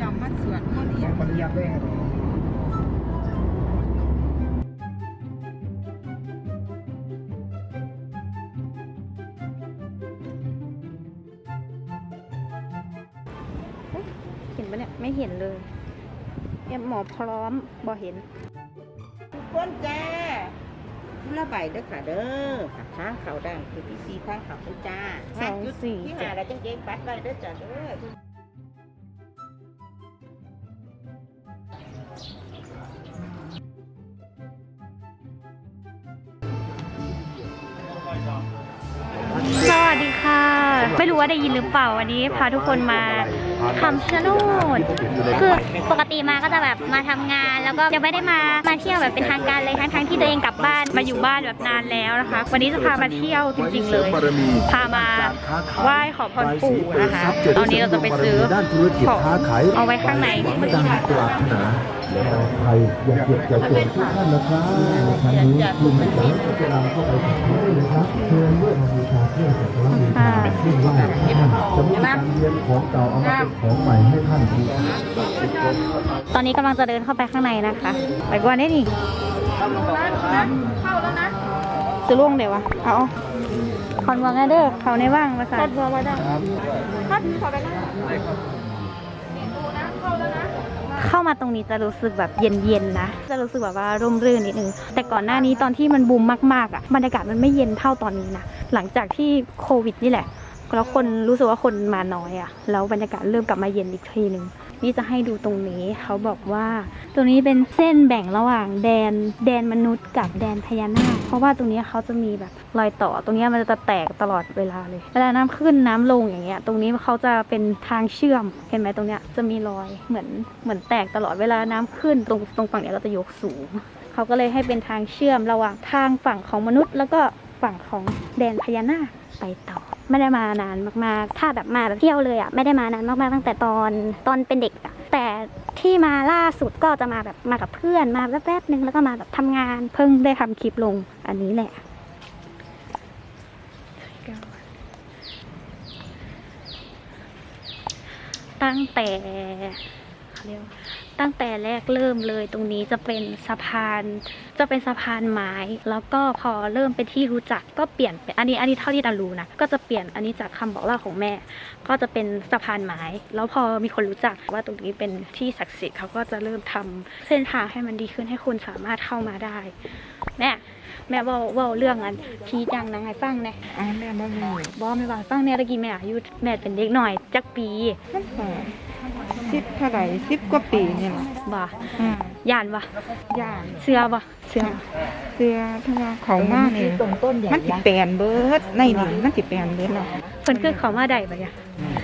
จำมาสวดมนต์อย่างปริยัติได้ไงเห็นปะเนี่ย ไม่เห็นเลยเอ็มหมอพร้อมบอเห็นทุกคนจ้าละใบเด้อค่ะเด้อข้างเขาดังคือที่สี่ข้างเขาเด้อจ้าสองสี่ที่เจ็ดหาแล้วจังเจ๊งปัดไว้เด้อจ้าเด้อ ไม่รู้ว่าได้ยินหรือเปล่าวันนี้พาทุกคนมาคำชะโนดคือปกติมาก็จะแบบมาทำงานแล้วก็ยังไม่ได้มามาเที่ยวแบบเป็นทางการเลยทั้งทั้งๆที่ตัวเองกลับบ้านมาอยู่บ้านแบบนานแล้วนะคะ วันนี้จะพามาเที่ยวจริงๆเลย พามาไหว้ขอพรปู่นะคะ ตอนนี้เราจะไปซื้อด้านธุรกิจของค้าขายเอาไว้ข้างในดังปรารถนา และปลอดภัยอย่าเก็บอย่าจนทุกท่านนะครับในครั้งนี้คุณไม่สามารถจะนำเข้าไปขายได้นะครับเชิญด้วยมาบูชาเครื่องสักการะบูชาเครื่องไหว้ท่านจะมีการเรียนของเก่าเอามาเป็นของใหม่ให้ท่านดูตอนนี้กำลังจะเดินเข้าไปข้างในนะคะ ไปกว่านี้นี่ซื้อล่วงเดี๋ยววะเอาคอนวางไงเด้อเขาในว่างภาษาคอนวางมาได้เข้า เข้ามาตรงนี้จะรู้สึกแบบเย็นๆนะ จะรู้สึกแบบว่าร่มรื่นนิดนึง แต่ก่อนหน้านี้ตอนที่มันบูมมากๆอะ บรรยากาศมันไม่เย็นเท่าตอนนี้นะ หลังจากที่โควิดนี่แหละ แล้วคนรู้สึกว่าคนมาน้อยอะ่ะ แล้วบรรยากาศเริ่มกลับมาเย็นอีกทีหนึ่ง นี่จะให้ดูตรงนี้เขาบอกว่าตรงนี้เป็นเส้นแบ่งระหว่างแดนแดนมนุษย์กับแดนพญานาคเพราะว่าตรงนี้เขาจะมีแบบรอยต่อ ตรงนี้มันจะแตกตลอดเวลาเลยเวลาน้ำขึ้นน้ำลงอย่างเงี้ยตรงนี้เขาจะเป็นทางเชื่อมเห็นไหมตรงเนี้ยจะมีรอยเหมือนเหมือนแตกตลอดเวลาน้ำขึ้นตรงตรงฝั่งเนี้ยก็จะยกสูงเขาก็เลยให้เป็นทางเชื่อมระหว่างทางฝั่งของมนุษย์ แล้วก็ฝั่งของแดนพญานาคไปต่อ ไม่ได้มานานมากๆ ถ้าแบบมาแบบเที่ยวเลยอะไม่ได้มานานมากๆตั้งแต่ตอนตอนเป็นเด็กอะแต่ที่มาล่าสุดก็จะมาแบบมากับเพื่อนมาแป๊บๆนึงแล้วก็มาแบบทำงาน เพิ่งได้ทำคลิปลงอันนี้แหละตั้งแต่ เขาเรียกว่าตั้งแต่แรกเริ่มเลยตรงนี้จะเป็นสะพาน จะเป็นสะพานไม้ แล้วก็พอเริ่มเป็นที่รู้จักก็เปลี่ยนเป็นอันนี้อันนี้เท่าที่ดารู้นะก็จะเปลี่ยนอันนี้จากคำบอกเล่าของแม่ ก็จะเป็นสะพานไม้ แล้วพอมีคนรู้จักว่าตรงนี้เป็นที่ศักดิ์สิทธิ์เขาก็จะเริ่มทำเส้นทางให้มันดีขึ้นให้คนสามารถเข้ามาได้แม่แม่เว่าเว่าเรื่องอันพีจังนางไงฟังแน่อ่าแม่บ่มีบอไม่ว่าฟังแน่ตะกี้แม่อายุแม่เป็นเด็กหน่อยจักปีมันก็ สิบเท่าไหร่สิบกว่าปีนี่แหละบ่อ่าย่านบ่ย่านเสื้อบ่เสื้อบ่เสื้อถ้าว่าเขามานี่มันสิแปลนเบิดในนี่มันสิแปลนเบิดแล้วเพิ่นคือเขามาได้บ่เนี่ย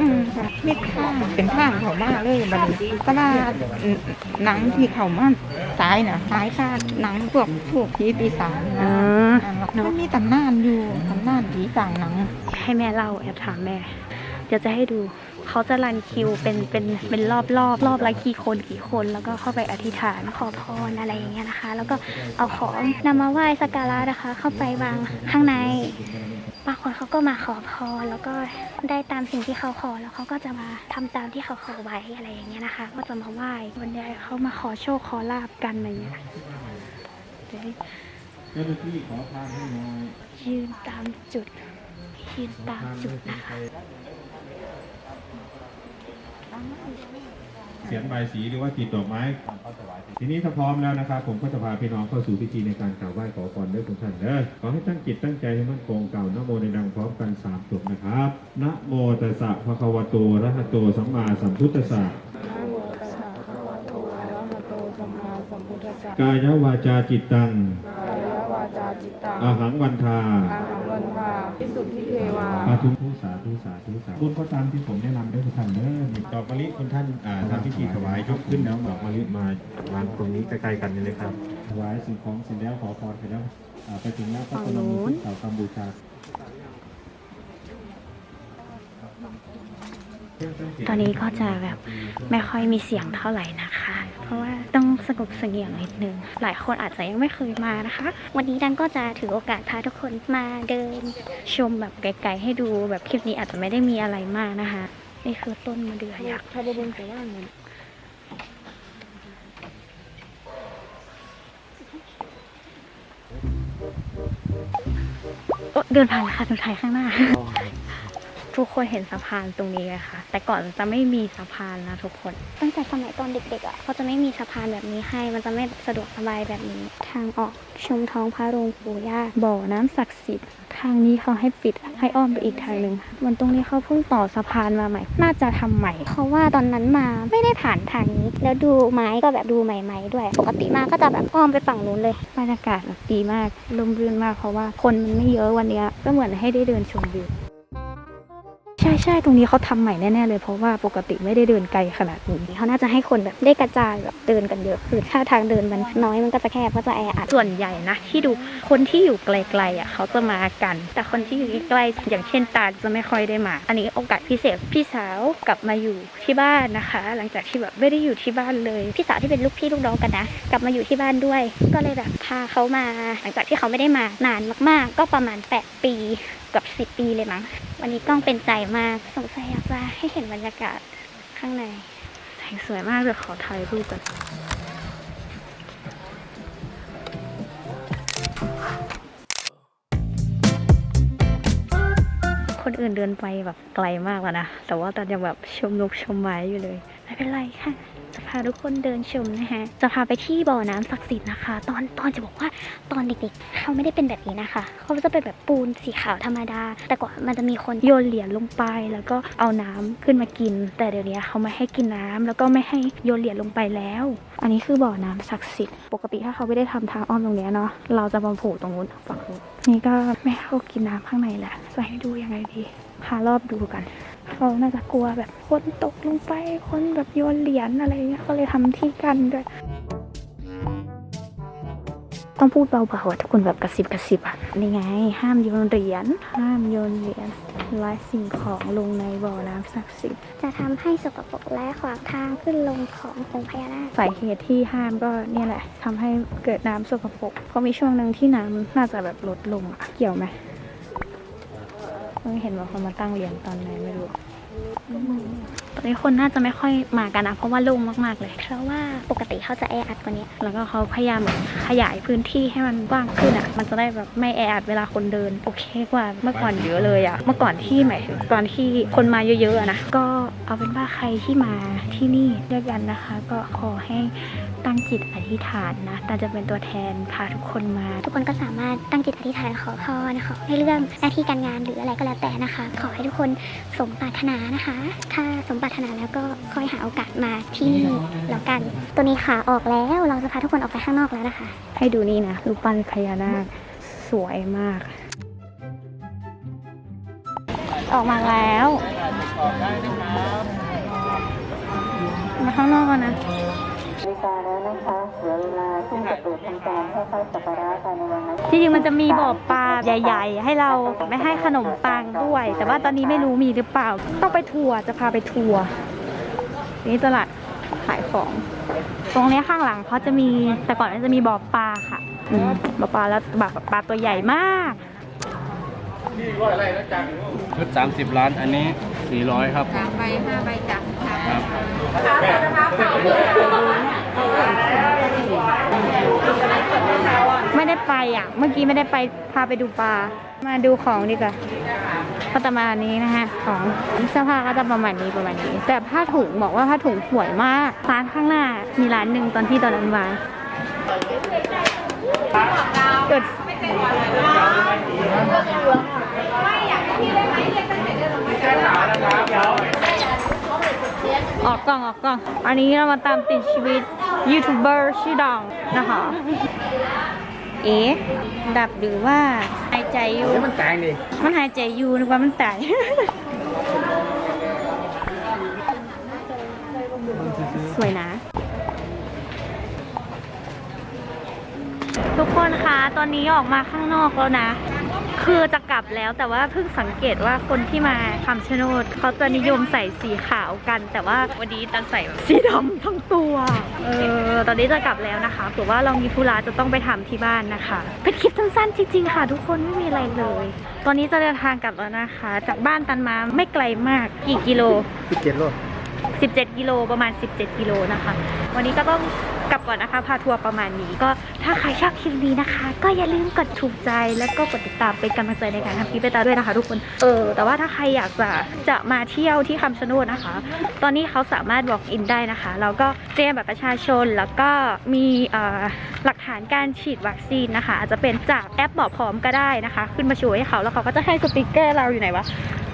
อืมค่ะมีข้างเป็นข้างเขามาเลยบัดนี้แต่ว่าหนังที่เขามาตายน่ะตายค่าหนังพวกพวกผีปีศาจอ๋นะอมันมีตำนานอยู่ตำนานผีต่างหนัง ให้แม่เล่าแอบถามแม่เดี๋ยวจะให้ดู เขาจะรันคิวเป็นเป็นเป็นรอบรอบรอบละกี่คนกี่คน แล้วก็เข้าไปอธิษฐานขอพรอะไรอย่างเงี้ยนะคะ แล้วก็เอาของนำมาไหว้สักการะนะคะ เข้าไปวางข้างในบางคนเขาก็มาขอพรแล้วก็ได้ตามสิ่งที่เขาขอแล้วเขาก็จะมาทำตามที่เขาขอไว้อะไรอย่างเงี้ยนะคะ ก็จะมาไหว้วันใหญ่เขามาขอโชคขอลาบกันอะไรเงี้ยเดี๋ยวเจ้าหน้าที่ขอทานให้หน่อยยืนตามจุดยืนตามจุดนะคะ เสียนใบายสีหรือว่าติดดอกไม้ทีนี้ถ้าพร้อมแล้วนะครับ ผมก็จะพาพี่น้องเข้าสู่พิธีในการกราบไหว้ขอพรด้วยทุกท่านเด้อขอให้ตั้งจิตตั้งใจให้มั่นคงเก่านะโมในดังพร้อมกันสามจบนะครับนะโมตัสสะภะคะวะโตอะระหะโตสัมมาสัมพุทธัสสะกายวาจาจิตตัง อาหังวันทาวันว่าพิสุทธิเทวาสาธุสาธุสาธุสาธุคุณก็ตามที่ผมแนะนำด้วยทุกท่านเด้อมีดอกมะลิคุณท่านอ่าทำพิธีถวายยกขึ้นแล้วดอกมะลิมาวางตรงนี้ใกล้ๆกันนี่เลยครับ ถวายสิ่งของเสร็จแล้วขอพรไปแล้วอ่าไปถึงแล้วก็ต้องมีที่เก่ากรรมบูชาตอนนี้ก็จะแบบไม่ค่อยมีเสียงเท่าไหร่นะคะ เพราะว่าต้อง สงบเสงี่ยมนิดนึง หลายคนอาจจะยังไม่เคยมานะคะ วันนี้ดันก็จะถือโอกาสพาทุกคนมาเดินชมแบบไกลๆให้ดูแบบคลิปนี้อาจจะไม่ได้มีอะไรมากนะคะ นี่คือต้นมะเดื่อยักษ์ถ้าได้เดินไปด้านนั้นเดินผ่านแล้วค่ะตรงไทยข้างหน้า ทุกคนเห็นสะพานตรงนี้ไหมคะแต่ก่อนจะไม่มีสะพานนะทุกคน ตั้งแต่สมัยตอนเด็กๆอะเขาจะไม่มีสะพานแบบนี้ให้ มันจะไม่สะดวกสบายแบบนี้ ทางออกชมท้องพระโรงปู่ย่าบ่อน้ำศักดิ์สิทธิ์ทางนี้เขาให้ปิดให้อ้อมไปอีกทางหนึ่งมันตรงนี้เขาเพิ่งต่อสะพานมาใหม่ น่าจะทำใหม่ เพราะว่าตอนนั้นมาไม่ได้ผ่านทางนี้ แล้วดูไม้ก็แบบดูใหม่ ๆ ด้วย ปกติมาก็จะแบบอ้อมไปฝั่งนู้นเลยบรรยากาศแบบดีมากลมรื่นมากเพราะว่าคนมันไม่เยอะวันเนี้ยก็เหมือนให้ได้เดินชมวิว ใช่ตรงนี้เขาทำใหม่แน่ๆเลยเพราะว่าปกติไม่ได้เดินไกลขนาดนี้เขาน่าจะให้คนแบบได้กระจายแบบเดินกันเยอะคือถ้าทางเดินมันน้อยมันก็จะแคบก็จะแออัดส่วนใหญ่นะที่ดูคนที่อยู่ไกลๆอะเขาจะมากัน แต่คนที่อยู่ใกล้ๆอย่างเช่นตาจะไม่ค่อยได้มา อันนี้โอกาสพิเศษพี่สาวกลับมาอยู่ที่บ้านนะคะ หลังจากที่แบบไม่ได้อยู่ที่บ้านเลยพี่สาวที่เป็นลูกพี่ลูกน้องกันนะ กลับมาอยู่ที่บ้านด้วย ก็เลยแบบพาเขามา หลังจากที่เขาไม่ได้มานานมาก ๆ ก็ประมาณ 8 ปีกับ 10 ปีเลยมั้ง วันนี้กล้องเป็นใจมาก สงสัยอยากจะให้เห็นบรรยากาศข้างในแสงสวยมากเลยขอถ่ายรูปกันคนอื่นเดินไปแบบไกลมากแล้วนะ แต่ว่าตอนยังแบบชมนกชมไม้อยู่เลย ไม่เป็นไรค่ะ จะพาทุกคนเดินชมนะคะ จะพาไปที่บ่อน้ำศักดิ์สิทธิ์นะคะ ตอนตอนจะบอกว่าตอนเด็กๆ เขาไม่ได้เป็นแบบนี้นะคะ เขาจะเป็นแบบปูนสีขาวธรรมดา แต่ก่อนมันจะมีคนโยนเหรียญลงไปแล้วก็เอาน้ำขึ้นมากิน แต่เดี๋ยวนี้เขาไม่ให้กินน้ำแล้วก็ไม่ให้โยนเหรียญลงไปแล้ว อันนี้คือบ่อน้ำศักดิ์สิทธิ์ปกติถ้าเขาไม่ได้ทำทางอ้อมตรงนี้เนาะเราจะมาผล่ตรงนู้นฝั่งนู้นนี่ก็ไม่ให้เขากินน้ำข้างในแหละจะให้ดูยังไงดีพารอบดูกัน เขาน่าจะกลัวแบบคนตกลงไปคนแบบโยนเหรียญอะไรเงี้ยก็เลยทำที่กันด้วยต้องพูดเบาๆอะทุกคนแบบกระซิบกระซิบอะนี่ไง ห้ามโยนเหรียญห้ามโยนเหรียญและสิ่งของลงในบ่อน้ำศักดิ์สิทธิ์จะทำให้สกปรกและขวางทางขึ้นลงขององค์พญานาคสาเหตุที่ห้ามก็เนี่ยแหละทำให้เกิดน้ำสกปรกเพราะมีช่วงหนึ่งที่น้ำน่าจะแบบลดลงอะเกี่ยวไหม เพิ่งเห็นว่าคนมาตั้งเรียงตอนไหนไม่รู้ ตอนนี้คนน่าจะไม่ค่อยมากันนะเพราะว่าโล่งมากๆเลย เพราะว่าปกติเขาจะแออัดกว่านี้ แล้วก็เขาพยายามแบบขยายพื้นที่ให้มันกว้างขึ้นอะ มันจะได้แบบไม่แออัดเวลาคนเดิน โอเคกว่าเมื่อก่อนเยอะเลยอะ เมื่อก่อนที่หมายถึงตอนที่คนมาเยอะๆนะ ก็เอาเป็นว่าใครที่มาที่นี่ด้วยกันนะคะ ก็ขอให้ตั้งจิตอธิษฐานนะแต่จะเป็นตัวแทนพาทุกคนมา ทุกคนก็สามารถตั้งจิตอธิษฐานขอพรขอให้เรื่องหน้าที่การงานหรืออะไรก็แล้วแต่นะคะ ขอให้ทุกคนสมปรารถนานะคะ ถ้าสมปรารถนาแล้วก็ค่อยหาโอกาสมาที่นี่แล้วกัน ตัวนี้ขาออกแล้วเราจะพาทุกคนออกไปข้างนอกแล้วนะคะ ให้ดูนี่นะรูปปั้นพญานาคสวยมาก ออกมาแล้วมาข้างนอกก่อนนะที่จริงมันจะมีบ่อปลา ใหญ่ ๆ ให้เราไม่ให้ขนมปังด้วย แต่ว่าตอนนี้ไม่รู้มีหรือเปล่า ต้องไปทัวร์จะพาไปทัวร์นี่ตลาดขายของ ตรงเนี้ยข้างหลังเขาจะมีแต่ก่อนมันจะมีบ่อปลาค่ะอืมบ่อปลาแล้วแบบปลาตัวใหญ่มากชุด30 ล้านอันนี้ 400 ครับสามใบห้าใบจับครับ ไม่ได้ไปอะ เมื่อกี้ไม่ได้ไปพาไปดูปลา มาดูของดีกว่าก็จะมาอันนี้นะฮะ ของเสื้อผ้าก็จะประมาณนี้ประมาณนี้ แต่ผ้าถุงบอกว่าผ้าถุงสวยมากร้านข้างหน้ามีร้านหนึ่งตอนที่ตอนนั้นมาเกิดออ กกล้องออกกล้อง อันนี้เรามาตามติดชีวิตยูทูบเบอร์ชื่อดังนะคะ เอ๊ะดับหรือว่าหายใจอยู่มันแต่งดิมันหายใจอยู่นึกว่ามันตาย สวยนะ ทุกคนคะ ตอนนี้ออกมาข้างนอกแล้วนะ คือจะกลับแล้วแต่ว่าเพิ่งสังเกตว่าคนที่มาคำชะโนดเขาจะนิยมใส่สีขาวกัน แต่ว่าวันนี้ตันใส่แบบสีดำทั้งตัวเออตอนนี้จะกลับแล้วนะคะเผื่อว่าเรามีธุระจะต้องไปทำที่บ้านนะคะ เป็นคลิปสั้นๆจริงๆค่ะ ทุกคนไม่มีอะไรเลย ตอนนี้จะเดินทางกลับแล้วนะคะ จากบ้านตันมาไม่ไกลมากกี่กิโล17โล 17 กิโลประมาณ 17 กิโลนะคะ วันนี้ก็ต้องกลับก่อนนะคะ พาทัวร์ประมาณนี้ ก็ถ้าใครชอบคลิปนี้นะคะ ก็อย่าลืมกดถูกใจแล้วก็กดติดตามเป็นกำลังใจในการทำคลิปไปตาด้วยนะคะ ทุกคนเออแต่ว่าถ้าใครอยากจะจะมาเที่ยวที่คำชะโนดนะคะ ตอนนี้เขาสามารถ walk in ได้นะคะแล้วก็เตรียมแบบประชาชนแล้วก็มีหลักฐานการฉีดวัคซีนนะคะ อาจจะเป็นจากแอปบอกพร้อมก็ได้นะคะ ขึ้นมาช่วยให้เขาแล้วเขาก็จะให้สติกเกอร์เราอยู่ไหนวะ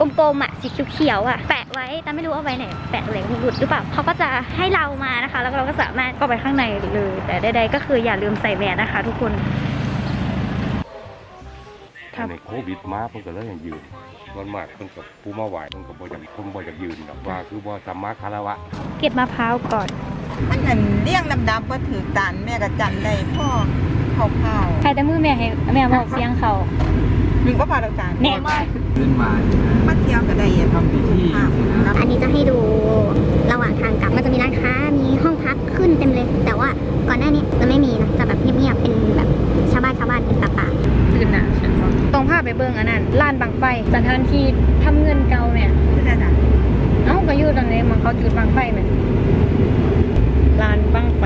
กลมๆอะสีเขียวๆอะแปะไว้แต่ไม่รู้เอาไว้ไหนแปะอะไรหลุดหรือเปล่าเขาก็จะให้เรามานะคะ แล้วเราก็สามารถเข้าไปข้างในเลย แต่ใดๆก็คืออย่าลืมใส่แมสนะคะ ทุกคนครับในโควิดมาเพิ่นก็เลยยังยืนส่วนมากเพิ่นกับผู้มาไหวเพิ่นก็บ่อยากเพิ่นบ่อยากยืนดอกว่าคือบ่สัมมาคารวะ เก็บมะพร้าวก่อน มันนั่นเลี้ยงลำดับว่าถือตานแม่กระจันได้พ่อข้าวข้าวใครแต่มือแม่ให้แม่บอกเสียงเขา หนึ่งก็พอแล้วจ้ะแน่มากขึ้นมามาเที่ยวก็ได้อะครับที่อันนี้จะให้ดูระหว่างทางกลับมันจะมีร้านค้ามีห้องพักขึ้นเต็มเลย แต่ว่าก่อนหน้านี้จะไม่มีนะจะแบบเงียบๆเป็นแบบชาวบ้านชาวบ้านเป็นป่าป่าตื่นอะตรงภาพไปเบิ้งอันนั้นลานบางไฟสถานที่ทำเงินเก่าเนี่ยเอ้าก็ยู่ตรงนี้มันเขาจุดบางไฟไหมลานบางไฟ